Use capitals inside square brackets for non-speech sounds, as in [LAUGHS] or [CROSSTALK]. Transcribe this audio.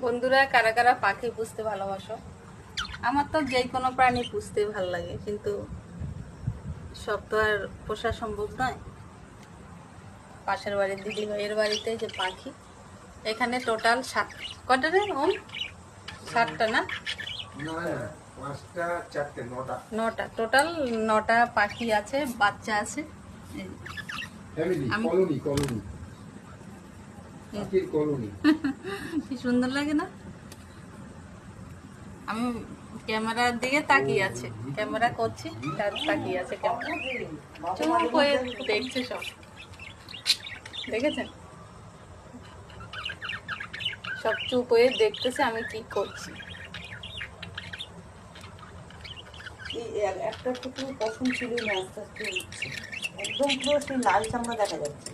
বন্ধুরা কারা কারা পাখি পুষতে ভালোবাসো? আমার তো যে কোনো প্রাণী পুষতে ভালো লাগে কিন্তু সব তো আর পোষা সম্ভব নয়। পাশের বাড়ির দিদি ভাইয়ের বাড়িতে যে পাখি এখানে টোটাল সাত কটা রে ওম? সাতটা না? নটা। টোটাল নটা পাখি আছে বাচ্চা আছে। আমি- [LAUGHS] কি সুন্দর লাগে না? আমি ক্যামেরার দিকে তাকিয়ে আছে। ক্যামেরা করছি তার তাকিয়ে আছে ক্যামেরা। চুপ হয়ে দেখছে সব। দেখেছেন? সব চুপ হয়ে দেখতেছে আমি কি করছি। একটা একটু পছন্দ ছিল না আস্তে আস্তে একদম পুরো সেই লাল চামড়া দেখা যাচ্ছে।